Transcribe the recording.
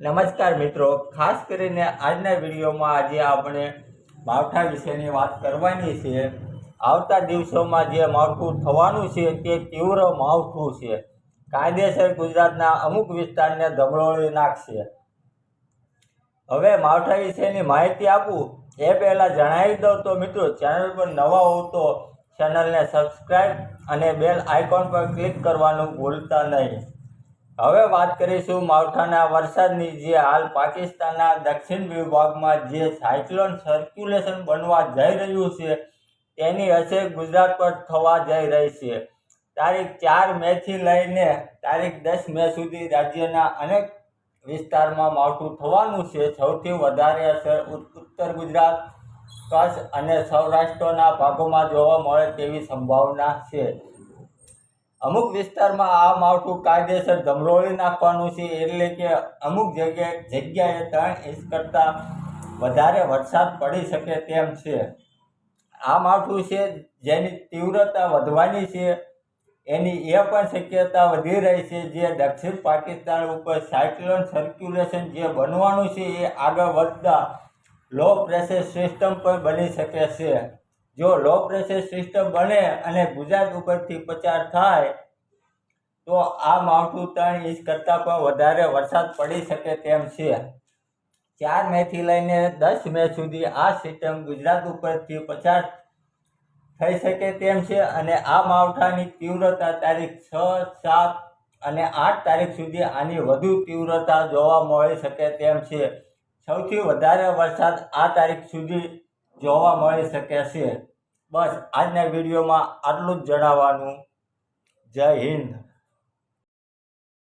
નમસ્કાર મિત્રો. ખાસ કરીને આજના વિડીયોમાં આજે આપણે માવઠા વિશેની વાત કરવાની છે. આવતા દિવસોમાં જે માવઠું થવાનું છે તે તીવ્ર માવઠું છે. કાયદેસર ગુજરાતના અમુક વિસ્તારને ધમરોળી નાખશે. હવે માવઠા વિશેની માહિતી આપું. એ પહેલાં જણાવી દઉં તો મિત્રો, ચેનલ પર નવા હોવ તો ચેનલને સબસ્ક્રાઈબ અને બેલ આઇકોન પર ક્લિક કરવાનું ભૂલતા નહીં. હવે વાત કરીશું માવઠાના વરસાદની, જે હાલ પાકિસ્તાનના દક્ષિણ વિભાગમાં જે સાયક્લોન સર્ક્યુલેશન બનવા જઈ રહ્યું છે, તેની અસર ગુજરાત પર થવા જઈ રહી છે. તારીખ ચાર મેથી લઈને તારીખ દસ મે સુધી રાજ્યના અનેક વિસ્તારમાં માવઠું થવાનું છે. સૌથી વધારે અસર ઉત્તર ગુજરાત, કચ્છ અને સૌરાષ્ટ્રના ભાગોમાં જોવા મળે તેવી સંભાવના છે. અમુક વિસ્તારમાં આ માવઠું કાયદેસર ધમરોળી નાખવાનું છે, એટલે કે અમુક જગ્યાએ જગ્યાએ ત્રણ ઇંચ કરતાં વધારે વરસાદ પડી શકે તેમ છે. આ માવઠું છે, જેની તીવ્રતા વધવાની છે, એની એ પણ શક્યતા વધી રહી છે જે દક્ષિણ પાકિસ્તાન ઉપર સાયક્લોન સર્ક્યુલેશન જે બનવાનું છે, એ આગળ વધતા લો પ્રેશર સિસ્ટમ પણ બની શકે છે. જો લો પ્રેશર સિસ્ટમ બને અને ગુજરાત ઉપરથી પસાર થાય, તો આ માવઠું ત્રણ ઇંચ કરતાં પણ વધારે વરસાદ પડી શકે તેમ છે. ચાર મેથી લઈને દસ મે સુધી આ સિસ્ટમ ગુજરાત ઉપરથી પસાર થઈ શકે તેમ છે અને આ માવઠાની તીવ્રતા તારીખ છ, સાત અને આઠ તારીખ સુધી આની વધુ તીવ્રતા જોવા મળી શકે તેમ છે. સૌથી વધારે વરસાદ આ તારીખ સુધી જોવા મળી શકે છે. બસ આજના વિડીયોમાં આટલું જ જણાવવાનું. જય હિન્દ.